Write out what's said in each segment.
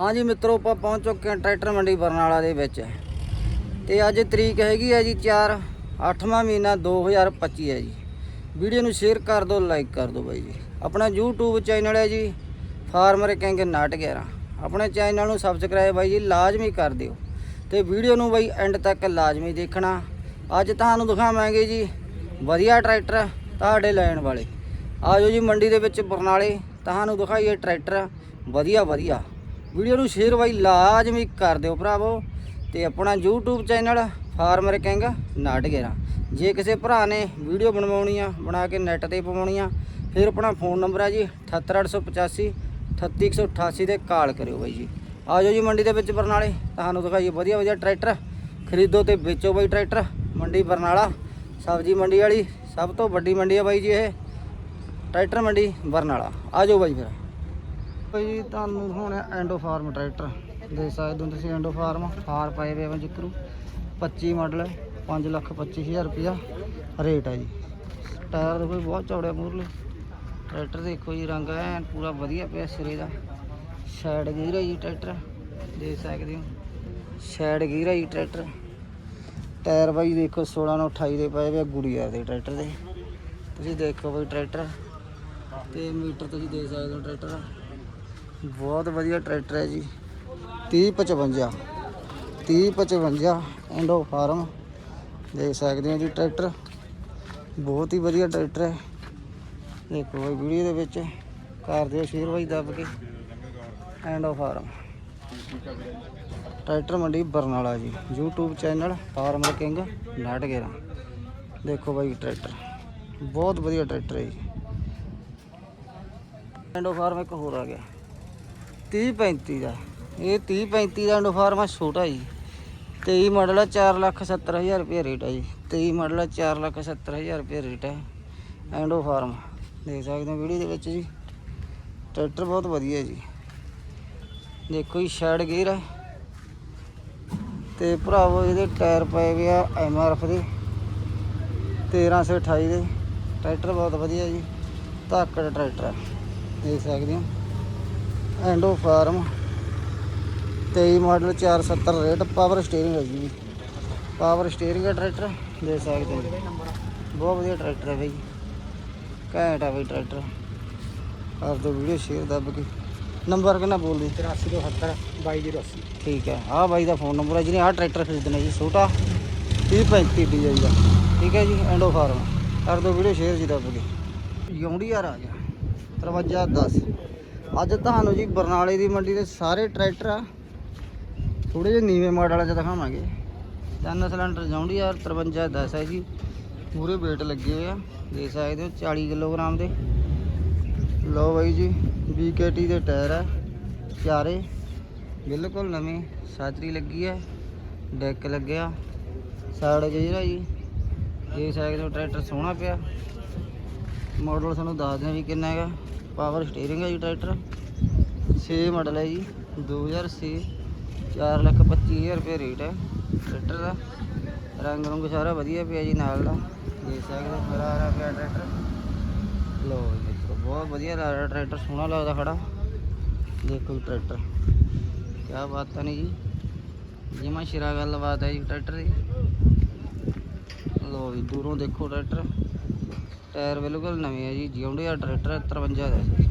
ਹਾਂਜੀ ਮਿੱਤਰੋ, ਆਪਾਂ ਪਹੁੰਚ ਚੁੱਕੇ ਹਾਂ ਟਰੈਕਟਰ ਮੰਡੀ ਬਰਨਾਲਾ ਦੇ ਵਿੱਚ। ਤੇ ਅੱਜ ਤਰੀਕ ਹੈਗੀ ਹੈ ਜੀ 4 8ਵਾਂ ਮਹੀਨਾ 2025 ਹੈ ਜੀ। ਵੀਡੀਓ ਨੂੰ ਸ਼ੇਅਰ ਕਰ ਦਿਓ, ਲਾਈਕ ਕਰ ਦਿਓ ਬਾਈ ਜੀ। ਆਪਣਾ YouTube ਚੈਨਲ ਹੈ ਜੀ, ਫਾਰਮਰ ਕਿੰਗ ਨਾਟ 11 ਆਪਣੇ ਚੈਨਲ ਨੂੰ ਸਬਸਕ੍ਰਾਈਬ ਬਾਈ ਜੀ, ਲਾਜ਼ਮੀ ਕਰ ਦਿਓ। ਤੇ ਵੀਡੀਓ ਨੂੰ ਬਾਈ ਐਂਡ ਤੱਕ ਲਾਜ਼ਮੀ ਦੇਖਣਾ। ਅੱਜ ਤੁਹਾਨੂੰ ਦਿਖਾਵਾਂਗੇ ਜੀ, ਵਧੀਆ ਟਰੈਕਟਰ ਤੁਹਾਡੇ ਲੈਣ ਵਾਲੇ। ਆਜੋ ਜੀ ਮੰਡੀ ਦੇ ਵਿੱਚ ਬਰਨਾਲੇ, ਤੁਹਾਨੂੰ ਦਿਖਾਈਏ ਟਰੈਕਟਰ ਵਧੀਆ ਵਧੀਆ ਵੀਡੀਓ ਨੂੰ ਸ਼ੇਅਰ ਬਾਈ ਲਾਜ਼ਮੀ ਕਰ ਦਿਓ ਭਰਾਵੋ ਤੇ ਆਪਣਾ YouTube ਚੈਨਲ ਫਾਰਮਰ ਕਿੰਗ ਨਾਟ ਗੇਰਾ। ਜੇ ਕਿਸੇ ਭਰਾ ਨੇ ਵੀਡੀਓ ਬਣਵਾਉਣੀ ਆ, ਬਣਾ ਕੇ ਨੈਟ ਤੇ ਪਵਾਉਣੀ ਆ, ਫਿਰ ਆਪਣਾ ਫੋਨ ਨੰਬਰ ਹੈ ਜੀ 78885 38188 ਤੇ ਕਾਲ ਕਰਿਓ ਬਾਈ ਜੀ। ਆਜੋ ਜੀ ਮੰਡੀ ਦੇ ਵਿੱਚ ਬਰਨਾਲੇ, ਤੁਹਾਨੂੰ ਦਿਖਾਈਏ ਵਧੀਆ ਵਧੀਆ ਟਰੈਕਟਰ, ਖਰੀਦੋ ਤੇ ਵੇਚੋ ਬਾਈ ਟਰੈਕਟਰ, ਮੰਡੀ ਬਰਨਾਲਾ, ਸਬਜ਼ੀ ਮੰਡੀ ਵਾਲੀ, ਸਭ ਤੋਂ ਵੱਡੀ ਮੰਡੀ ਆ ਬਾਈ ਜੀ ਇਹ, ਟਰੈਕਟਰ ਮੰਡੀ ਬਰਨਾਲਾ। ਆਜੋ ਬਾਈ ਫਿਰ। ਭਾਈ ਜੀ ਤੁਹਾਨੂੰ ਹੁਣ ਐਂਡੋ ਫਾਰਮ ਟਰੈਕਟਰ ਦੇ ਸਕਦੇ ਹੋ ਤੁਸੀਂ ਐਂਡੋ ਫਾਰਮ ਫਾਰ ਪਏ ਵੇ ਜਿਕਰੂ। 25 ਮਾਡਲ 5 ਲੱਖ 25000 ਰੁਪਇਆ ਰੇਟ ਹੈ ਜੀ। ਟਾਇਰ ਦੇਖੋ ਜੀ, ਬਹੁਤ ਚੌੜੇ ਮੂਰਲੇ ਟਰੈਕਟਰ ਦੇਖੋ ਜੀ, ਰੰਗ ਐਨ ਪੂਰਾ ਵਧੀਆ ਪਿਆ ਸਿਰੇ ਦਾ। ਸ਼ੈਡ ਗੀਰ ਹੈ ਜੀ ਟਰੈਕਟਰ ਦੇਖ ਸਕਦੇ ਹੋ। ਸ਼ੈਡ ਗੀਰ ਹੈ ਜੀ ਟਰੈਕਟਰ ਟਾਇਰ ਬਾਈ ਦੇਖੋ 16 ਨੂੰ 28 ਦੇ ਪਏ ਵੇ ਗੁੜੀਆ ਦੇ ਟਰੈਕਟਰ ਦੇ। ਤੁਸੀਂ ਦੇਖੋ ਬਾਈ ਟਰੈਕਟਰ ਤੇ ਮੀਟਰ ਤੁਸੀਂ ਦੇਖ ਸਕਦੇ ਹੋ ਟਰੈਕਟਰ ਬਹੁਤ ਵਧੀਆ ਟਰੈਕਟਰ ਹੈ ਜੀ। 3055 3055 ਐਂਡੋ ਫਾਰਮ ਦੇਖ ਸਕਦੇ ਹੋ ਜੀ ਟਰੈਕਟਰ। ਬਹੁਤ ਹੀ ਵਧੀਆ ਟਰੈਕਟਰ ਹੈ। ਦੇਖੋ ਬਾਈ, ਵੀਡੀਓ ਦੇ ਵਿੱਚ ਕਰ ਦਿਓ ਸ਼ੇਅਰ ਬਾਈ ਦੱਬ ਕੇ ਐਂਡੋ ਫਾਰਮ ਟਰੈਕਟਰ ਮੰਡੀ Barnala ji. YouTube channel farmer king ਨਾਟ ਗੇਰਾ। ਦੇਖੋ ਬਾਈ ਟਰੈਕਟਰ। ਬਹੁਤ ਵਧੀਆ ਟਰੈਕਟਰ ਹੈ ਜੀ। ਐਂਡੋ ਫਾਰਮ ਇੱਕ ਹੋਰ ਆ ਗਿਆ। 30 35 ਦਾ। ਇਹ 30 35 ਦਾ ਐਂਡੋ ਆ ਛੋਟਾ ਜੀ। 23 ਮਾਡਲ ਆ 4 ਲੱਖ 70 ਹਜ਼ਾਰ ਰੁਪਏ ਰੇਟ ਹੈ ਜੀ। 23 ਮਾਡਲ ਆ 4 ਲੱਖ 70 ਹਜ਼ਾਰ ਰੁਪਏ ਰੇਟ ਹੈ ਐਂਡੋ ਫਾਰਮ ਦੇਖ ਸਕਦੇ ਹੋ ਵੀਡੀਓ ਦੇ ਵਿੱਚ ਜੀ। ਟਰੈਕਟਰ ਬਹੁਤ ਵਧੀਆ ਜੀ। ਦੇਖੋ ਜੀ ਸ਼ੈਡ ਗੇਅਰ ਹੈ ਤੇ ਭਰਾਵੋ, ਇਹਦੇ ਟਾਇਰ ਪਏ ਹੋਏ ਆ ਐਮਆਰਐਫ ਦੇ। 1328 ਦੇ। ਟਰੈਕਟਰ ਬਹੁਤ ਵਧੀਆ ਜੀ। ਧਾਕੜ ਟਰੈਕਟਰ ਹੈ ਦੇਖ ਸਕਦੇ ਹੋ। Indo Farm. 23 model 470 rate power steering ਹੈ ਜੀ। ਪਾਵਰ ਸਟੀਅਰਿੰਗ ਹੈ ਟਰੈਕਟਰ ਦੇਖ ਸਕਦੇ ਹੋ। ਬਹੁਤ ਵਧੀਆ ਟਰੈਕਟਰ ਹੈ ਬਾਈ। ਘੈਂਟ ਆ ਬਾਈ ਟਰੈਕਟਰ ਕਰ ਦੋ ਵੀਡੀਓ ਸ਼ੇਅਰ ਦੱਬ ਕੇ। ਨੰਬਰ ਕਿੰਨਾ ਬੋਲਦੀ? 8370 2280 ਠੀਕ ਹੈ। ਆਹ ਬਾਈ ਦਾ ਫੋਨ ਨੰਬਰ ਹੈ ਜਿਹਨੇ ਆਹ ਟਰੈਕਟਰ ਖਰੀਦਣਾ ਜੀ ਛੋਟਾ। 3035 ਡੀਆਈ ਦਾ ਠੀਕ ਹੈ ਜੀ ਐਂਡੋ ਫਾਰਮ। ਕਰ ਦੋ ਵੀਡੀਓ ਸ਼ੇਅਰ ਜੀ ਦੱਬ ਕੇ। ਯੌਂਡੀ ਯਾਰ ਆ ਗਿਆ। 5310 ਅੱਜ ਤੁਹਾਨੂੰ ਜੀ ਬਰਨਾਲੇ ਦੀ ਮੰਡੀ ਦੇ ਸਾਰੇ ਟਰੈਕਟਰ ਆ। ਥੋੜੇ ਜਿਹੇ ਨੀਵੇਂ ਮਾਡਲ ਚ ਦਿਖਾਵਾਂਗੇ। ਤਿੰਨ ਸਿਲੰਡਰ ਜੌਂਡੀ ਯਾਰ 5310 ਹੈ ਜੀ। ਪੂਰੇ weight ਲੱਗੇ ਹੋਏ ਆ। ਦੇਖ ਸਕਦੇ ਹੋ 40 ਕਿਲੋਗ੍ਰਾਮ ਦੇ। ਲਓ ਬਾਈ ਜੀ BKT ਦੇ ਟਾਇਰ ਆ। ਚਾਰੇ ਬਿਲਕੁਲ ਨਵੇਂ, ਸਾਜਰੀ ਲੱਗੀ ਹੈ ਡੈਕ ਲੱਗਿਆ। ਸਾਈਡ ਜਿਹੜਾ ਜੀ, ਦੇਖ ਸਕਦੇ ਹੋ, ਟਰੈਕਟਰ ਸੋਹਣਾ ਪਿਆ। ਮਾਡਲ ਤੁਹਾਨੂੰ ਦੱਸ ਦਿਆਂ ਵੀ ਕਿੰਨਾ ਹੈਗਾ। ਪਾਵਰ ਸਟੀਅਰਿੰਗ ਹੈ ਜੀ ਟਰੈਕਟਰ। 6 ਮਾਡਲ ਹੈ ਜੀ 2006 4 ਲੱਖ 25 ਹਜ਼ਾਰ ਰੁਪਏ ਰੇਟ ਹੈ ਟਰੈਕਟਰ ਦਾ। ਰੰਗ ਰੰਗ ਸਾਰਾ ਵਧੀਆ ਪਿਆ ਜੀ ਨਾਲ ਦਾ। ਦੇਖ ਸਕਦੇ ਹੋ ਮੇਰਾ ਆ ਪਿਆ ਟਰੈਕਟਰ। ਲੋ ਦੇਖੋ ਬਹੁਤ ਵਧੀਆ ਲੱਗ ਰਿਹਾ ਟਰੈਕਟਰ, ਸੋਹਣਾ ਲੱਗਦਾ ਖੜਾ। ਦੇਖੋ ਜੀ ਟਰੈਕਟਰ, ਕਿਆ ਬਾਤ ਹੈ ਨਹੀਂ ਜੀ। ਜਿਵੇਂ ਸ਼ਿਰਾ ਗੱਲਬਾਤ ਹੈ ਜੀ ਟਰੈਕਟਰ ਦੀ। ਲੋ ਵੀ ਦੂਰੋਂ ਦੇਖੋ ਟਰੈਕਟਰ। ਟਾਇਰ ਬਿਲਕੁਲ ਨਵੇਂ ਆ ਜੀ ਜਿਉਂਦੇ ਆ, ਟਰੈਕਟਰ 53 ਦਾ ਜੀ।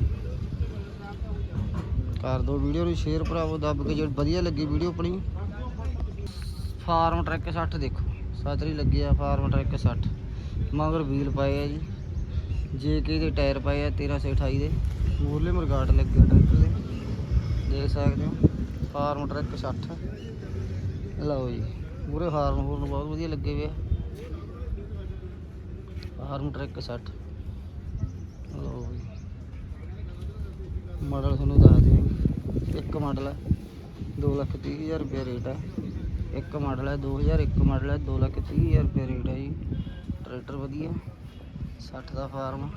ਕਰ ਦੋ ਵੀਡੀਓ ਨੂੰ ਸ਼ੇਅਰ ਭਰਾਵੋ, ਦੱਬ ਕੇ ਜਿਹੜੀ ਵਧੀਆ ਲੱਗੀ ਵੀਡੀਓ ਆਪਣੀ। ਫਾਰਮ ਟਰੈਕ 60 ਦੇਖੋ। ਸਾਤਰੀ ਲੱਗੀ ਆ, ਫਾਰਮ ਟਰੈਕ 60 ਮਗਰ ਵੀਲ ਪਾਏ ਆ ਜੀ। ਜੇ ਕੇ ਦੇ ਟਾਇਰ ਪਾਏ ਆ 1328 ਦੇ। ਮੂਰਲੇ ਮਰਗਾਟ ਲੱਗੇ ਟਰੈਕਟਰ ਦੇ। ਦੇਖ ਸਕਦੇ ਹੋ, ਫਾਰਮ ਟਰੈਕ 60 ਲਓ ਜੀ, ਪੂਰੇ ਫਾਰਮ ਹੋਰ ਬਹੁਤ ਵਧੀਆ ਲੱਗੇ ਹੋਏ ਆ। ਫਾਰਮ ਟਰੈਕ 60 ਲਓ ਜੀ। ਮਾਡਲ ਤੁਹਾਨੂੰ ਦੱਸ ਦਿਆਂਗੇ ਇੱਕ ਮਾਡਲ ਹੈ 2 ਲੱਖ 30 ਹਜ਼ਾਰ ਰੁਪਏ ਰੇਟ ਹੈ। ਇੱਕ ਮਾਡਲ ਹੈ 2001 ਮਾਡਲ ਹੈ 2 ਲੱਖ 30 ਹਜ਼ਾਰ ਰੁਪਏ ਰੇਟ ਹੈ ਜੀ। ਟਰੈਕਟਰ ਵਧੀਆ 60 ਦਾ ਫਾਰਮ।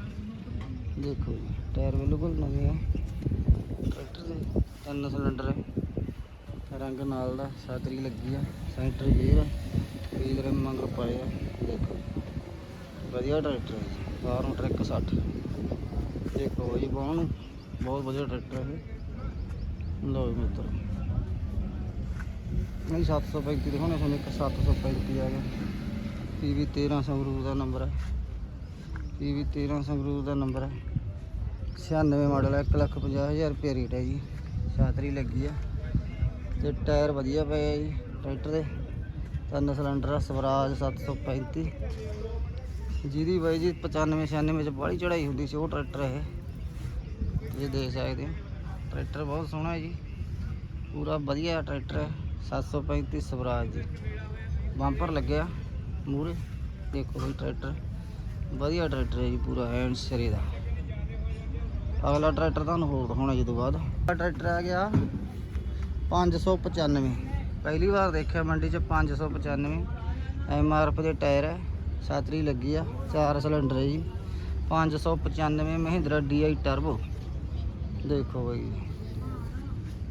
ਦੇਖੋ ਜੀ, ਟਾਇਰ ਬਿਲਕੁਲ ਨਵੇਂ ਆ ਟਰੈਕਟਰ ਦੇ ਤਿੰਨ ਸਿਲੰਡਰ ਹੈ। ਰੰਗ ਨਾਲ ਦਾ ਸਾਤਰੀ ਲੱਗੀ ਆ, ਸੈਂਟਰ ਗੇਅਰ ਹੈ। ਵੀਲ ਰਿਮ ਮੰਗਰ ਪਏ ਦੇਖੋ ਵਧੀਆ ਟਰੈਕਟਰ ਹੈ ਜੀ ਫਾਰਮ ਟਰੈਕ 60 ਦੇਖੋ ਜੀ ਬਹੁਤ ਨੂੰ ਬਹੁਤ ਵਧੀਆ ਟਰੈਕਟਰ ਹੈ ਇਹ। ਲੋ ਮਿੱਤਰ। ਨਹੀਂ 735 ਦਿਖਾਉਣੇ ਤੁਹਾਨੂੰ ਇੱਕ 735 ਆ ਗਿਆ। ਪੀਵੀ 13 ਸੰਗਰੂਰ ਦਾ ਨੰਬਰ ਹੈ। ਪੀਵੀ 13 ਸੰਗਰੂਰ ਦਾ ਨੰਬਰ ਹੈ। 96 ਮਾਡਲ ਹੈ 150000 ਰੁਪਏ ਰੇਟ ਹੈ ਜੀ। ਛਾਤਰੀ ਲੱਗੀ ਆ। ਤੇ ਟਾਇਰ ਵਧੀਆ ਪਏ ਆ ਜੀ ਟਰੈਕਟਰ ਦੇ। ਤਿੰਨ ਸਿਲੰਡਰ ਆ, ਸਵਰਾਜ 735 ਜਿਹਦੀ ਬਾਈ ਜੀ 95 96 ਚ ਬਾਹਲੀ ਚੜਾਈ ਹੁੰਦੀ ਸੀ, ਉਹ ਟਰੈਕਟਰ ਇਹ। ਤੁਸੀਂ ਦੇਖ ਸਕਦੇ ਹੋ। ਟਰੈਕਟਰ ਬਹੁਤ ਸੋਹਣਾ ਹੈ ਜੀ। ਪੂਰਾ ਵਧੀਆ ਟਰੈਕਟਰ ਹੈ। 735 ਸਵਰਾਜ ਜੀ। ਬੰਪਰ ਲੱਗਿਆ ਮੂਰੇ ਦੇਖੋ ਬਈ ਟਰੈਕਟਰ। ਵਧੀਆ ਟਰੈਕਟਰ ਹੈ ਜੀ ਪੂਰਾ ਐਂਡ ਸਿਰੇ ਦਾ। ਅਗਲਾ ਟਰੈਕਟਰ ਤੁਹਾਨੂੰ ਹੋਰ ਦਿਖਾਉਣਾ ਜੀ ਤੋਂ ਬਾਅਦ। ਟਰੈਕਟਰ ਆ ਗਿਆ 595 ਪਹਿਲੀ ਵਾਰ ਦੇਖਿਆ ਮੰਡੀ 'ਚ 595 ਐਮਆਰਐਫ ਦੇ ਟਾਇਰ ਹੈ। ਸਾਤਰੀ ਲੱਗੀ ਆ, ਚਾਰ ਸਿਲੰਡਰ ਹੈ ਜੀ। 595 ਮਹਿੰਦਰਾ ਡੀਆਈ ਟਰਬੋ। ਦੇਖੋ ਬਈ,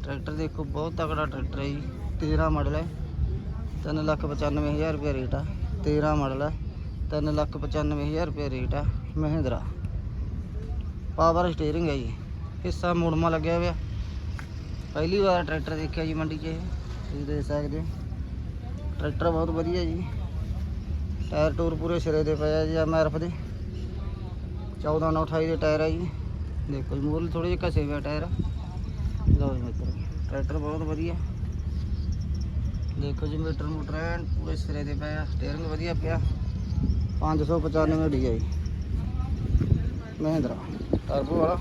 ਟਰੈਕਟਰ ਦੇਖੋ, ਬਹੁਤ ਤਕੜਾ ਟਰੈਕਟਰ ਹੈ ਜੀ। 13 ਮਾਡਲ ਹੈ 395000 ਰੁਪਏ ਰੇਟ ਆ। 13 ਮਾਡਲ ਹੈ 395000 ਰੁਪਏ ਰੇਟ ਆ ਮਹਿੰਦਰਾ। ਪਾਵਰ ਸਟੀਅਰਿੰਗ ਹੈ ਜੀ। ਹਿੱਸਾ ਮੋੜਮਾ ਲੱਗਿਆ ਹੋਇਆ। ਪਹਿਲੀ ਵਾਰ ਟਰੈਕਟਰ ਦੇਖਿਆ ਜੀ ਮੰਡੀ 'ਚ ਇਹ। ਤੁਸੀਂ ਦੇਖ ਸਕਦੇ ਹੋ। ਟਰੈਕਟਰ ਬਹੁਤ ਵਧੀਆ ਜੀ। ਟਾਇਰ ਟੂਰ ਪੂਰੇ ਸਿਰੇ ਦੇ ਪਏ ਆ ਜੀ ਐਮਆਰਐਫ ਦੇ। 14 9 28 ਦੇ ਟਾਇਰ ਆ ਜੀ। ਦੇਖੋ ਜੀ ਮੂਰਲ ਥੋੜੇ ਜਿਹੇ ਘਸੇ ਹੋਏ ਟਾਇਰ। ਲਓ ਜੀ ਮਿੱਤਰ, ਟਰੈਕਟਰ ਬਹੁਤ ਵਧੀਆ। ਦੇਖੋ ਜੀ, ਮੀਟਰ ਮੋਟਰ ਐਨ ਪੂਰੇ ਸਿਰੇ ਦੇ ਪਏ ਆ ਸਟੀਅਰਿੰਗ ਵਧੀਆ ਪਿਆ। 595 ਡੀ ਆ ਜੀ ਮਹਿੰਦਰਾ ਟਰਬੋ ਵਾਲਾ।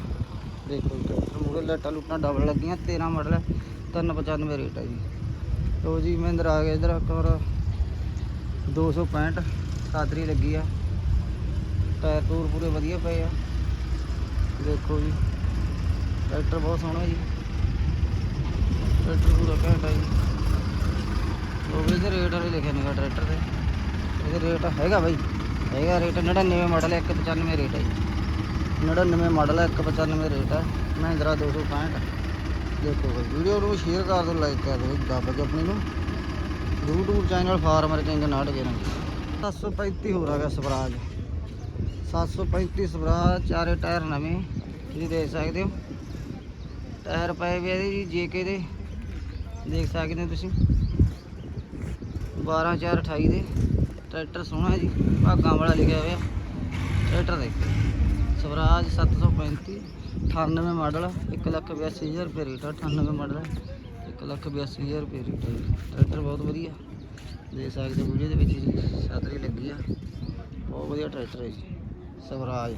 ਦੇਖੋ ਜੀ, ਟਰੈਕਟਰ ਮੂਰੇ ਲਾਈਟਾਂ ਲੂਟਾਂ ਡਬਲ ਲੱਗੀਆਂ 13 ਮਾਡਲ ਹੈ 395 ਰੇਟ ਹੈ ਜੀ। ਲੋ ਜੀ, ਮਹਿੰਦਰਾ ਆ ਗਿਆ ਇਧਰ ਕਰ 265 ਸਾਦਰੀ ਲੱਗੀ ਆ। ਟਾਇਰ ਟੂਰ ਪੂਰੇ ਵਧੀਆ ਪਏ ਆ। ਦੇਖੋ ਜੀ, ਟਰੈਕਟਰ ਬਹੁਤ ਸੋਹਣਾ ਜੀ। ਟਰੈਕਟਰ ਪੂਰਾ ਘੈਂਟ ਆ ਜੀ। ਉਹ ਵੀ ਇਹਦੇ ਰੇਟ ਵਾਲੇ ਲਿਖਿਆ ਨੇਗਾ ਟਰੈਕਟਰ ਤੇ ਇਹਦਾ ਰੇਟ ਹੈਗਾ ਬਾਈ, ਹੈਗਾ ਰੇਟ 99 ਮਾਡਲ ਹੈ 195 ਰੇਟ ਹੈ ਜੀ। 99 ਮਾਡਲ ਹੈ 195 ਰੇਟ ਹੈ ਮਹਿੰਦਰਾ 265 ਦੇਖੋ ਬਾਈ, ਵੀਡੀਓ ਨੂੰ ਸ਼ੇਅਰ ਕਰ ਦਿਓ ਲਾਈਕ ਕਰ ਦਿਓ, ਦੱਬ ਕੇ ਆਪਣੀ ਨੂੰ। YouTube ਚੈਨਲ ਫਾਰਮਰ ਕਿੰਗ ਨਾਟ ਕੇ 735 ਹੋ ਗਿਆ ਸਵਰਾਜ। 735 ਸਵਰਾਜ, ਚਾਰੇ ਟਾਇਰ ਨਵੇਂ, ਤੁਸੀਂ ਦੇਖ ਸਕਦੇ ਹੋ। ਟਾਇਰ ਪਏ ਵੀ ਇਹਦੇ ਜੀ ਜੇਕੇ ਦੇ। ਦੇਖ ਸਕਦੇ ਹੋ ਤੁਸੀਂ। 12 4 28 ਦੇ। ਟਰੈਕਟਰ ਸੋਹਣਾ ਜੀ, ਭਾਗਾਂ ਵਾਲਾ ਲਿਖਿਆ ਹੋਇਆ। ਟਰੈਕਟਰ ਦੇ ਸਵਰਾਜ 735 98 ਮਾਡਲ 182000 ਰੁਪਏ ਰੇਟ ਆ 98 ਮਾਡਲ। 182000 ਰੁਪਏ ਰੇਟ ਹੈ ਜੀ। ਟਰੈਕਟਰ ਬਹੁਤ ਵਧੀਆ। ਦੇਖ ਸਕਦੇ ਹੋ ਵੀਡੀਓ ਦੇ ਵਿੱਚ ਜੀ ਸਾਦਰੀ ਲੱਗੀ ਆ। ਬਹੁਤ ਵਧੀਆ ਟਰੈਕਟਰ ਹੈ ਜੀ। ਸਵਰਾਜ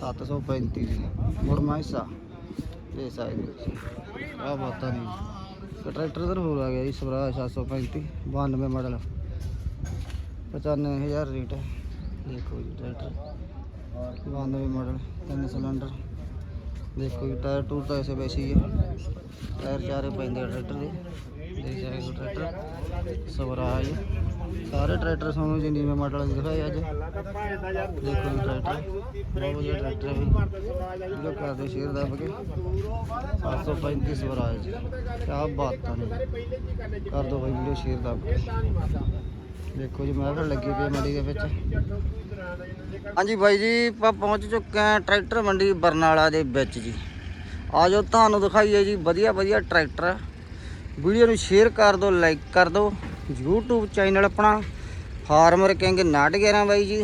735 ਜੀ ਮੁਰਮਾ ਹਿੱਸਾ। ਦੇਖ ਸਕਦੇ ਹੋ ਜੀ ਆ ਬਾਤਾਂ ਨਹੀਂ। ਇੱਕ ਟਰੈਕਟਰ ਇਧਰ ਹੋਰ ਆ ਗਿਆ ਜੀ, ਸਵਰਾਜ 735 92 ਮਾਡਲ। 95000 ਰੇਟ ਹੈ। ਦੇਖੋ ਜੀ ਟਰੈਕਟਰ। 92 ਮਾਡਲ, ਤਿੰਨ ਸਿਲੰਡਰ। ਦੇਖੋ ਜੀ, ਟਾਇਰ ਟੂਰ ਤਾਂ ਐਸੇ ਵੈਸੇ ਹੀ ਹੈ। ਟਾਇਰ ਚਾਰੇ ਪੈਂਦੇ ਟਰੈਕਟਰ ਦੇ। ਦੇਖ ਸਕਦੇ ਟਰੈਕਟਰ। ਸਵਰਾਜ। ਸਾਰੇ ਟਰੈਕਟਰ ਸਾਨੂੰ ਜਿੰਨੀ ਨੀਵੇਂ ਮਾਡਲ ਦਿਖਾਏ ਅੱਜ। ਦੇਖੋ ਜੀ ਟਰੈਕਟਰ। ਬਹੁਤ ਵਧੀਆ ਟਰੈਕਟਰ ਹੈ ਵੀ ਕਰਦੇ ਸ਼ੇਅਰ ਦੱਬ ਕੇ। 735 ਸਵਰਾਜ। ਕੀ ਬਾਤਾਂ ਨੇ ਕਰ ਦੋ ਬਾਈ ਵੀਡੀਓ ਸ਼ੇਅਰ ਦੱਬ ਕੇ। ਦੇਖੋ ਜੀ ਮਹਿਫਲ ਲੱਗੀ ਪਈ ਮੰਡੀ ਦੇ ਵਿੱਚ। ਹਾਂਜੀ ਬਾਈ ਜੀ, ਆਪਾਂ ਪਹੁੰਚ ਚੁੱਕੇ ਹਾਂ ਟਰੈਕਟਰ ਮੰਡੀ ਬਰਨਾਲਾ ਦੇ ਵਿੱਚ ਜੀ। ਆਜੋ ਤੁਹਾਨੂੰ ਦਿਖਾਈਏ ਜੀ, ਵਧੀਆ ਵਧੀਆ ਟਰੈਕਟਰ। ਵੀਡੀਓ ਨੂੰ ਸ਼ੇਅਰ ਕਰ ਦਿਓ ਲਾਈਕ ਕਰ ਦਿਓ। YouTube ਚੈਨਲ ਆਪਣਾ ਫਾਰਮਰ ਕਿੰਗ 911 ਬਾਈ ਜੀ।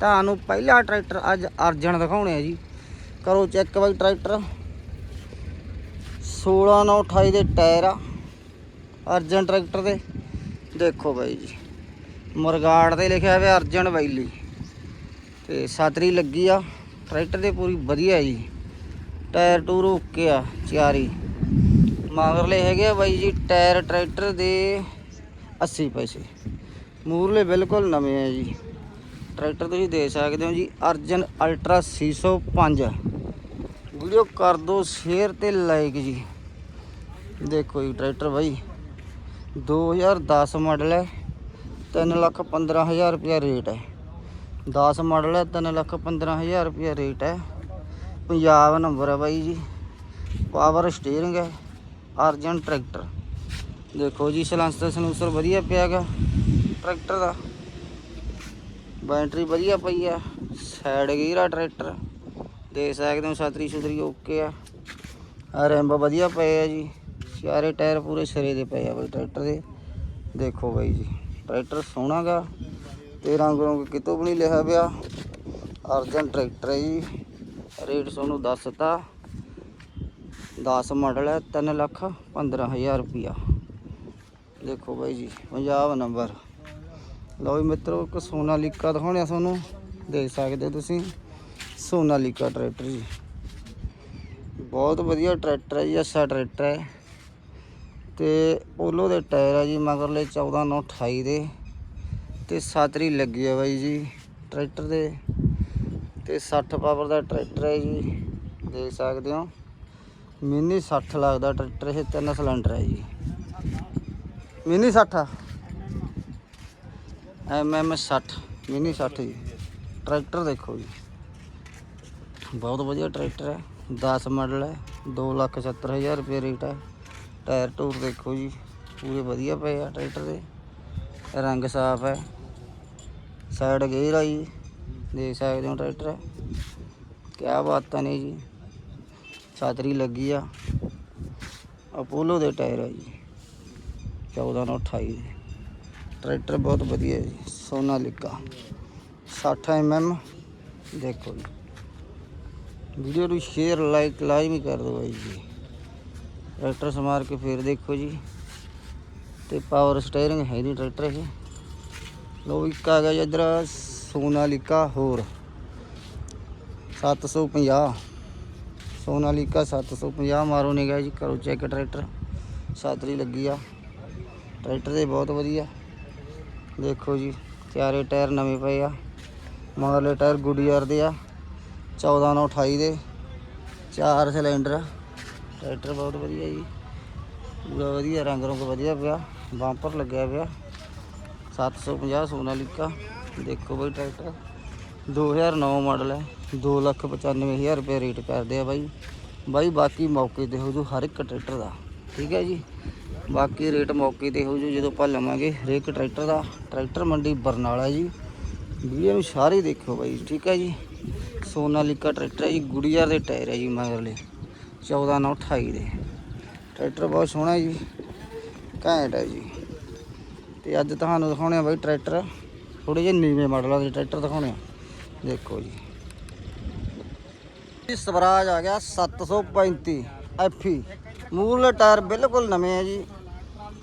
ਤੁਹਾਨੂੰ ਪਹਿਲਾ ਟਰੈਕਟਰ ਅੱਜ ਅਰਜਨ ਦਿਖਾਉਣੇ ਆ ਜੀ। ਕਰੋ ਚੈੱਕ ਬਾਈ ਟਰੈਕਟਰ। 16928 ਦੇ ਟਾਇਰ ਆ, ਅਰਜਨ ਟਰੈਕਟਰ ਦੇ। ਦੇਖੋ ਬਾਈ ਜੀ, ਮਰਗਾੜ ਤੇ ਲਿਖਿਆ ਹੋਇਆ ਅਰਜਨ ਵੈਲੀ ਤੇ ਸਾਤਰੀ ਲੱਗੀ ਆ, ਟਰੈਕਟਰ ਦੇ ਪੂਰੀ ਵਧੀਆ ਜੀ। ਟਾਇਰ ਟੂਰ ਓਕੇ ਆ ਚਾਰੀ ਮਗਰਲੇ ਹੈਗੇ ਆ ਬਾਈ ਜੀ, ਟਾਇਰ ਟਰੈਕਟਰ ਦੇ 80 ਪੈਸੇ। ਮੂਰਲੇ ਬਿਲਕੁਲ ਨਵੇਂ ਆ ਜੀ। ਟਰੈਕਟਰ ਤੁਸੀਂ ਦੇ ਸਕਦੇ ਹੋ ਜੀ, ਅਰਜਨ ਅਲਟਰਾ 605 ਵੀਡੀਓ ਕਰ ਦਿਓ ਸ਼ੇਅਰ ਤੇ ਲਾਈਕ ਜੀ। ਦੇਖੋ ਜੀ ਟਰੈਕਟਰ ਬਾਈ 2010 ਮਾਡਲ ਹੈ 3 ਲੱਖ 15000 ਰੁਪਇਆ ਰੇਟ ਹੈ। 10 ਮਾਡਲ ਹੈ 3 ਲੱਖ 15000 ਰੁਪਇਆ ਰੇਟ ਹੈ। ਪੰਜਾਬ ਨੰਬਰ ਹੈ ਬਾਈ ਜੀ। ਪਾਵਰ ਸਟੀਅਰਿੰਗ ਹੈ, ਅਰਜਨ ਟਰੈਕਟਰ। ਦੇਖੋ ਜੀ, ਸਲੈਂਸਰ ਸਲੂਸਰ ਵਧੀਆ ਪਿਆ ਪਿਆਗਾ ਟਰੈਕਟਰ ਦਾ। ਬੈਟਰੀ ਵਧੀਆ ਪਈ ਆ ਸਾਈਡ ਗੇਅਰ ਆ ਟਰੈਕਟਰ। ਦੇਖ ਸਕਦੇ ਹੋ, ਛਤਰੀ ਛੁਤਰੀ ਓਕੇ ਆ। ਆ ਰੈਂਬ ਵਧੀਆ ਪਏ ਆ ਜੀ। ਚਾਰੇ ਟਾਇਰ ਪੂਰੇ ਸਿਰੇ ਦੇ ਪਏ ਆ ਬਈ ਟਰੈਕਟਰ ਦੇ। ਦੇਖੋ ਬਾਈ ਜੀ, ਟਰੈਕਟਰ ਸੋਹਣਾ ਗਾ ਤੇ ਰੰਗ ਰੰਗ ਕਿਤੋਂ ਵੀ ਨਹੀਂ ਲਿਖਿਆ ਪਿਆ। ਅਰਜਨ ਟਰੈਕਟਰ ਹੈ ਜੀ। ਰੇਟ ਤੁਹਾਨੂੰ ਦੱਸਤਾ। 10 ਮਾਡਲ ਹੈ 3 ਲੱਖ 15000 ਰੁਪਿਆ ਦੇਖੋ ਬਾਈ ਜੀ ਪੰਜਾਬ ਨੰਬਰ। ਲਓ ਜੀ ਮਿੱਤਰੋ, ਇੱਕ ਸੋਨਾਲੀਕਾ ਦਿਖਾਉਣਿਆ ਤੁਹਾਨੂੰ। ਦੇਖ ਸਕਦੇ ਹੋ ਤੁਸੀਂ, ਸੋਨਾਲੀਕਾ ਟਰੈਕਟਰ ਜੀ। ਬਹੁਤ ਵਧੀਆ ਟਰੈਕਟਰ ਹੈ ਜੀ, ਅੱਛਾ ਟਰੈਕਟਰ ਹੈ। ਤੇ ਪੋਲੋ ਦੇ ਟਾਇਰ ਹੈ ਜੀ ਮਗਰਲੇ 14 9 28 ਦੇ। ਤੇ ਸਾਤਰੀ ਲੱਗੀ ਆ ਬਾਈ ਜੀ, ਟਰੈਕਟਰ ਦੇ। ਤੇ 60 ਪਾਵਰ ਦਾ ਟਰੈਕਟਰ ਹੈ ਜੀ, ਦੇਖ ਸਕਦੇ ਹੋ। ਮਿੰਨੀ 60 ਲੱਗਦਾ ਟਰੈਕਟਰ, ਇਹ ਤਿੰਨ ਸਿਲੰਡਰ ਹੈ ਜੀ। ਮਿੰਨੀ 60 ਐਮ ਐਮ 60 ਮਿੰਨੀ 60 ਜੀ। ਟਰੈਕਟਰ ਦੇਖੋ ਜੀ। ਬਹੁਤ ਵਧੀਆ ਟਰੈਕਟਰ ਹੈ। 10 ਮਾਡਲ ਹੈ 270000 ਰੁਪਏ ਰੇਟ ਹੈ। ਟਾਇਰ ਟੂਰ ਦੇਖੋ ਜੀ, ਪੂਰੇ ਵਧੀਆ ਪਏ ਆ ਟਰੈਕਟਰ ਦੇ। ਰੰਗ ਸਾਫ਼ ਹੈ। ਸਾਈਡ ਗੇਅਰ ਆ ਜੀ। ਦੇਖ ਸਕਦੇ ਹੋ ਟਰੈਕਟਰ। ਕਿਆ ਬਾਤਾਂ ਨੇ ਜੀ। ਛਾਤਰੀ ਲੱਗੀ ਆ। ਅਪੋਲੋ ਦੇ ਟਾਇਰ ਆ ਜੀ। 14 ਨੂੰ 28 ਦੇ। ਟਰੈਕਟਰ ਬਹੁਤ ਵਧੀਆ ਹੈ ਜੀ ਸੋਨਾਲੀਕਾ 60 mm ਦੇਖੋ ਜੀ। ਵੀਡੀਓ ਨੂੰ ਸ਼ੇਅਰ ਲਾਈਕ ਲਾਈਕ ਵੀ ਕਰ ਦਿਓ ਬਾਈ ਜੀ। ਟਰੈਕਟਰ ਸਮਾਰ ਕੇ ਫੇਰ ਦੇਖੋ ਜੀ। ਤੇ ਪਾਵਰ ਸਟੀਅਰਿੰਗ ਹੈ ਨਹੀਂ ਟਰੈਕਟਰ ਇਹ। ਲੋ ਇੱਕ ਆ ਗਿਆ ਜੀ ਇੱਧਰ। ਸੋਨਾਲੀਕਾ ਹੋਰ 750 ਸੋਨਾਲੀਕਾ 750 ਮਾਰੋ ਨਿਗਾ ਜੀ, ਕਰੋ ਚੈੱਕ ਟਰੈਕਟਰ। ਸਾਤਰੀ ਲੱਗੀ ਆ। ਟਰੈਕਟਰ ਦੇ ਬਹੁਤ ਵਧੀਆ। ਦੇਖੋ ਜੀ ਚਾਰੇ ਟਾਇਰ ਨਵੇਂ ਪਏ ਆ। ਮਗਰਲੇ ਟਾਇਰ ਗੁੱਡੀਅਰ ਦੇ ਆ। 14 ਨੂੰ 28 ਦੇ। ਚਾਰ ਸਿਲੰਡਰ ਟਰੈਕਟਰ ਬਹੁਤ ਵਧੀਆ ਜੀ। ਪੂਰਾ ਵਧੀਆ, ਰੰਗ ਰੰਗ ਵਧੀਆ ਪਿਆ। ਬੰਪਰ ਲੱਗਿਆ ਪਿਆ। 750 ਸੋਨਾਲੀਕਾ। ਦੇਖੋ ਬਾਈ ਟਰੈਕਟਰ। 2009 ਮਾਡਲ ਹੈ। 295000 ਰੁਪਏ ਰੇਟ ਕਰਦੇ ਆ ਬਾਈ। ਬਾਈ, ਬਾਕੀ ਮੌਕੇ ਤੇ ਹੋ ਜੂ ਹਰ ਇੱਕ ਟਰੈਕਟਰ ਦਾ। ਠੀਕ ਹੈ ਜੀ? ਬਾਕੀ ਰੇਟ ਮੌਕੇ ਤੇ ਹੋ ਜੂ ਜਦੋਂ ਆਪਾਂ ਲਵਾਂਗੇ ਹਰੇਕ ਟਰੈਕਟਰ ਦਾ। ਟਰੈਕਟਰ ਮੰਡੀ ਬਰਨਾਲਾ ਜੀ। ਵੀਡੀਓ ਨੂੰ ਸਾਰੇ ਦੇਖੋ ਬਾਈ। ਠੀਕ ਹੈ ਜੀ? ਸੋਨਾਲੀਕਾ ਟਰੈਕਟਰ ਹੈ ਜੀ। ਗੁੜੀਆ ਦੇ ਟਾਇਰ ਹੈ ਜੀ ਮਗਰਲੇ। 14 ਨਾਲ 28 ਦੇ। ਟਰੈਕਟਰ ਬਹੁਤ ਸੋਹਣਾ ਜੀ। ਘੈਂਟ ਹੈ ਜੀ। ਤੇ ਅੱਜ ਤੁਹਾਨੂੰ ਦਿਖਾਉਣੇ ਆ ਬਾਈ ਟਰੈਕਟਰ। ਥੋੜੇ ਜਿਹੇ ਨੀਵੇਂ ਮਾਡਲਾਂ ਦੇ ਟਰੈਕਟਰ ਦਿਖਾਉਣੇ ਆ। ਦੇਖੋ ਜੀ। ਇਹ ਸਵਰਾਜ ਆ ਗਿਆ 735 ਐਫੀ ਮੂਰਲੇ ਟਾਇਰ ਬਿਲਕੁਲ ਨਵੇਂ ਆ ਜੀ।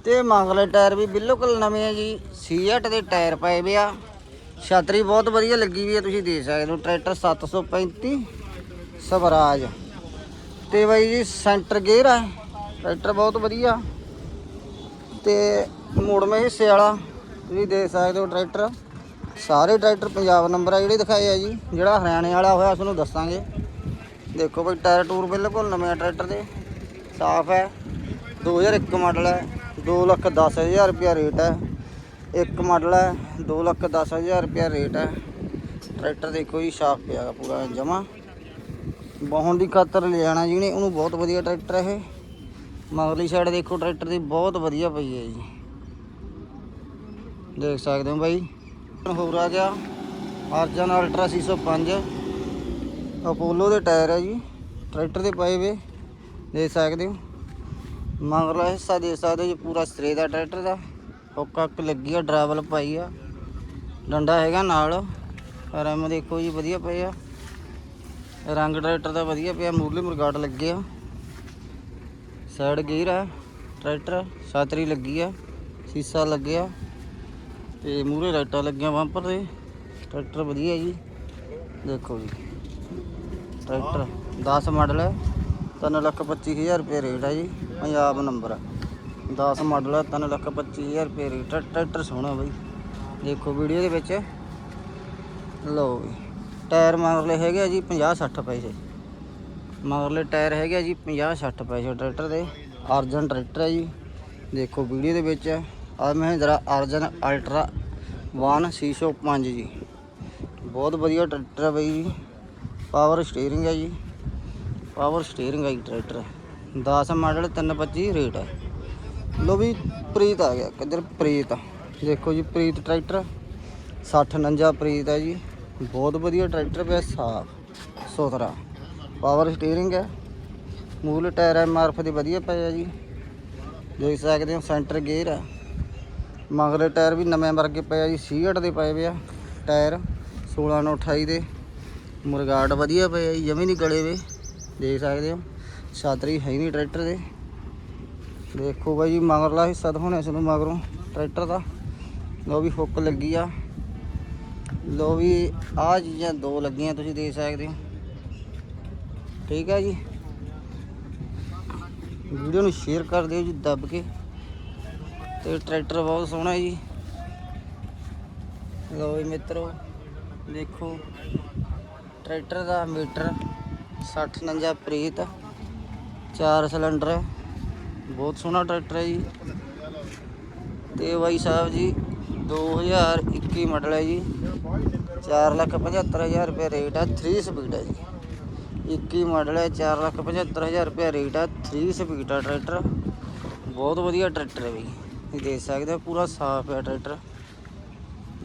ਤੇ ਮਗਰਲੇ ਟਾਇਰ ਵੀ ਬਿਲਕੁਲ ਨਵੇਂ ਆ ਜੀ। ਸੀਐਟ ਦੇ ਟਾਇਰ ਪਏ ਵੇ ਆ। ਛਤਰੀ ਬਹੁਤ ਵਧੀਆ ਲੱਗੀ ਵੀ ਆ, ਤੁਸੀਂ ਦੇਖ ਸਕਦੇ ਹੋ। ਟਰੈਕਟਰ 735 ਸਵਰਾਜ। ਤੇ ਬਾਈ ਜੀ, ਸੈਂਟਰ ਗੇਅਰ ਆ। ਟਰੈਕਟਰ ਬਹੁਤ ਵਧੀਆ। ਤੇ ਮੋੜਵੇਂ ਹਿੱਸੇ ਵਾਲਾ, ਤੁਸੀਂ ਦੇਖ ਸਕਦੇ ਹੋ ਟਰੈਕਟਰ। ਸਾਰੇ ਟਰੈਕਟਰ ਪੰਜਾਬ ਨੰਬਰ ਆ ਜਿਹੜੇ ਦਿਖਾਏ ਆ ਜੀ, ਜਿਹੜਾ ਹਰਿਆਣੇ ਵਾਲਾ ਹੋਇਆ ਉਸ ਨੂੰ ਦੱਸਾਂਗੇ। ਦੇਖੋ ਬਈ, ਟਾਇਰ ਟੂਰ ਬਿਲਕੁਲ ਨਵੇਂ ਆ ਟਰੈਕਟਰ ਦੇ। ਸਾਫ਼ ਹੈ। 2001 ਮਾਡਲ ਹੈ। 2 ਲੱਖ 10 ਹਜ਼ਾਰ ਰੁਪਿਆ ਰੇਟ ਹੈ। ਇੱਕ ਮਾਡਲ ਹੈ। 2 ਲੱਖ 10 ਹਜ਼ਾਰ ਰੁਪਿਆ ਰੇਟ ਹੈ। ਟਰੈਕਟਰ ਦੇਖੋ ਜੀ, ਸਾਫ਼ ਪਿਆ ਪੂਰਾ ਜਮਾ। ਵਾਹਣ ਦੀ ਖਾਤਰ ਲੈ ਜਾਣਾ ਨੇ ਉਹਨੂੰ। ਬਹੁਤ ਵਧੀਆ ਟਰੈਕਟਰ ਹੈ ਇਹ। ਮਗਰਲੀ ਸਾਈਡ ਦੇਖੋ, ਟਰੈਕਟਰ ਦੀ ਬਹੁਤ ਵਧੀਆ ਪਈ ਹੈ ਜੀ। ਦੇਖ ਸਕਦੇ ਹੋ ਬਾਈ। ਹੋਰ ਆ ਗਿਆ। ਅਰਜਨ ਅਲਟਰਾ 605 ਅਪੋਲੋ ਦੇ ਟਾਇਰ ਹੈ ਜੀ। ਟਰੈਕਟਰ ਦੇ ਪਏ ਵੇ। ਦੇ ਸਕਦੇ ਹੋ। ਮਗਰਲਾ ਹਿੱਸਾ ਦੇ ਸਕਦੇ ਹੋ ਜੀ, ਪੂਰਾ ਸਰੇ ਦਾ ਟਰੈਕਟਰ ਦਾ। ਹੁੱਕ ਹੱਕ ਲੱਗੀ ਆ, ਡਰਾਵਲ ਪਾਈ ਆ। ਡੰਡਾ ਹੈਗਾ ਨਾਲ। ਰਮ ਦੇਖੋ ਜੀ, ਵਧੀਆ ਪਏ ਆ। ਰੰਗ ਟਰੈਕਟਰ ਦਾ ਵਧੀਆ ਪਿਆ, ਮੂਰਲੇ ਮੁਰਗਾਟ ਲੱਗੇ ਆ। ਸਾਈਡ ਗੇਅਰ ਆ ਟਰੈਕਟਰ ਸਾਤਰੀ ਲੱਗੀ ਆ, ਸੀਸਾ ਲੱਗਿਆ ਤੇ ਮੂਰੇ ਲਾਈਟਾਂ ਲੱਗੀਆਂ ਬੰਪਰ ਤੇ। ਟਰੈਕਟਰ ਵਧੀਆ ਜੀ। ਦੇਖੋ ਜੀ। ਟਰੈਕਟਰ 10 ਮਾਡਲ ਹੈ। 3 ਲੱਖ 25000 ਰੁਪਏ ਰੇਟ ਹੈ ਜੀ। ਪੰਜਾਬ ਨੰਬਰ 10 ਮਾਡਲ ਹੈ 3 ਲੱਖ 25000 ਰੁਪਏ ਰੇਟ। ਹੈ ਟਰੈਕਟਰ ਸੋਹਣਾ ਬਾਈ। ਦੇਖੋ ਵੀਡੀਓ ਦੇ ਵਿੱਚ। ਲਓ ਜੀ। ਟਾਇਰ ਮਗਰਲੇ ਹੈਗੇ ਆ ਜੀ 50 60 ਪੈਸੇ। ਮਗਰਲੇ ਟਾਇਰ ਹੈਗੇ ਆ ਜੀ 50 60 ਪੈਸੇ ਟਰੈਕਟਰ ਦੇ। ਅਰਜਨ ਟਰੈਕਟਰ ਹੈ ਜੀ। ਦੇਖੋ ਵੀਡੀਓ ਦੇ ਵਿੱਚ। ਆ ਮਹਿੰਦਰਾ ਅਰਜਨ ਅਲਟਰਾ 1 605 ਜੀ। ਬਹੁਤ ਵਧੀਆ ਟਰੈਕਟਰ ਹੈ ਬਈ ਜੀ। ਪਾਵਰ ਸਟੀਅਰਿੰਗ ਹੈ ਜੀ। ਪਾਵਰ ਸਟੀਅਰਿੰਗ ਹੈ ਜੀ ਟਰੈਕਟਰ। 10 ਮਾਡਲ 325 ਰੇਟ ਹੈ ਲੋ ਵੀ ਪ੍ਰੀਤ ਆ ਗਿਆ। ਕਿੱਧਰ ਪ੍ਰੀਤ ਦੇਖੋ ਜੀ, ਪ੍ਰੀਤ ਟਰੈਕਟਰ। 60 49 ਪ੍ਰੀਤ ਹੈ ਜੀ। ਬਹੁਤ ਵਧੀਆ ਟਰੈਕਟਰ ਪਿਆ, ਸਾਫ਼, ਸੁਥਰਾ। ਪਾਵਰ ਸਟੀਅਰਿੰਗ ਹੈ ਮੂਲ ਟਾਇਰ ਐਮ ਦੇ ਵਧੀਆ ਪਏ ਆ ਜੀ। ਦੇਖ ਸਕਦੇ ਹੋ, ਸੈਂਟਰ ਗੇਅਰ ਹੈ ਮਗਰੇ ਟਾਇਰ ਵੀ ਨਵੇਂ ਵਰਗੇ ਪਏ ਆ ਜੀ 68 ਦੇ ਪਏ ਵੇ ਆ ਟਾਇਰ 16 ਨੂੰ 28 ਦੇ। ਮੁਰਗਾੜ ਵਧੀਆ ਪਏ ਆ ਜੀ ਜਮੀ ਨਹੀਂ ਗਲੇ ਵੇ। ਦੇਖ ਸਕਦੇ ਹੋ, ਛਾਤਰੀ ਹੈ ਨਹੀਂ ਟਰੈਕਟਰ ਦੇ। ਦੇਖੋ ਬਾਈ ਜੀ, ਮਗਰਲਾ ਹਿੱਸਾ ਦਿਖਾਉਣਾ ਤੁਹਾਨੂੰ ਮਗਰੋਂ, ਟਰੈਕਟਰ ਦਾ। ਲੋ ਵੀ ਹੁੱਕ ਲੱਗੀ ਆ। ਲੋ ਵੀ ਆ ਚੀਜ਼ਾਂ ਦੋ ਲੱਗੀਆਂ, ਤੁਸੀਂ ਦੇਖ ਸਕਦੇ ਹੋ। ਠੀਕ ਹੈ ਜੀ। ਵੀਡੀਓ ਨੂੰ ਸ਼ੇਅਰ ਕਰ ਦਿਓ ਜੀ, ਦੱਬ ਕੇ। ਤੇ ਟਰੈਕਟਰ ਬਹੁਤ ਸੋਹਣਾ ਜੀ। ਲੋ ਵੀ ਮਿੱਤਰੋ, ਦੇਖੋ, ਟਰੈਕਟਰ ਦਾ ਮੀਟਰ 60 49 ਪ੍ਰੀਤ, ਚਾਰ ਸਿਲੰਡਰ ਹੈ ਬਹੁਤ ਸੋਹਣਾ ਟਰੈਕਟਰ ਹੈ ਜੀ। ਤੇ ਬਾਈ ਸਾਹਿਬ ਜੀ 2021 ਮਾਡਲ ਹੈ ਜੀ। 475000 ਰੁਪਏ ਰੇਟ ਹੈ 3 ਸਪੀਡ ਹੈ ਜੀ। 21 ਮਾਡਲ ਹੈ 475000 ਰੁਪਏ ਰੇਟ ਹੈ 3 ਸਪੀਡ ਆ ਟਰੈਕਟਰ। ਬਹੁਤ ਵਧੀਆ ਟਰੈਕਟਰ ਹੈ ਬਈ। ਤੁਸੀਂ ਦੇਖ ਸਕਦੇ ਹੋ, ਪੂਰਾ ਸਾਫ਼ ਹੈ ਟਰੈਕਟਰ।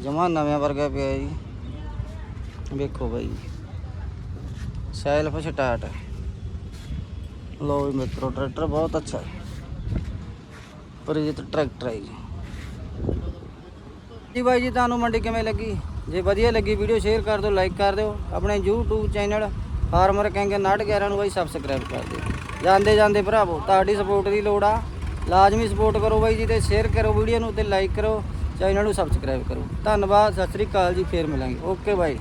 ਜਮਾ ਨਵੇਂ ਵਰਗਾ ਪਿਆ ਜੀ। ਵੇਖੋ ਬਾਈ ਸੈਲਫ ਸਟਾਰਟ ਹੈ। ਲੋ ਵੀ ਮਿੱਤਰੋ, ਟਰੈਕਟਰ ਬਹੁਤ ਅੱਛਾ ਹੈ। ਪ੍ਰੀਤ ਟਰੈਕਟਰ ਹੈ ਜੀ। ਜੀ ਬਾਈ ਜੀ, ਤੁਹਾਨੂੰ ਮੰਡੀ ਕਿਵੇਂ ਲੱਗੀ? ਜੇ ਵਧੀਆ ਲੱਗੀ ਵੀਡੀਓ ਸ਼ੇਅਰ ਕਰ ਦਿਓ ਲਾਈਕ ਕਰ ਦਿਓ। ਆਪਣੇ YouTube ਚੈਨਲ ਫਾਰਮਰ ਕਿੰਗ 911 ਨੂੰ ਬਾਈ ਸਬਸਕ੍ਰਾਈਬ ਕਰ ਦਿਓ। ਜਾਂਦੇ ਜਾਂਦੇ ਭਰਾਵੋ, ਤੁਹਾਡੀ ਸਪੋਰਟ ਦੀ ਲੋੜ ਆ। ਲਾਜ਼ਮੀ ਸਪੋਰਟ ਕਰੋ ਬਾਈ ਜੀ ਤੇ ਸ਼ੇਅਰ ਕਰੋ ਵੀਡੀਓ ਨੂੰ ਤੇ ਲਾਈਕ ਕਰੋ ਚੈਨਲ ਨੂੰ ਸਬਸਕ੍ਰਾਈਬ ਕਰੋ। ਧੰਨਵਾਦ, ਸਤਿ ਸ੍ਰੀ ਅਕਾਲ ਜੀ, ਫੇਰ ਮਿਲਾਂਗੇ। Okay bye.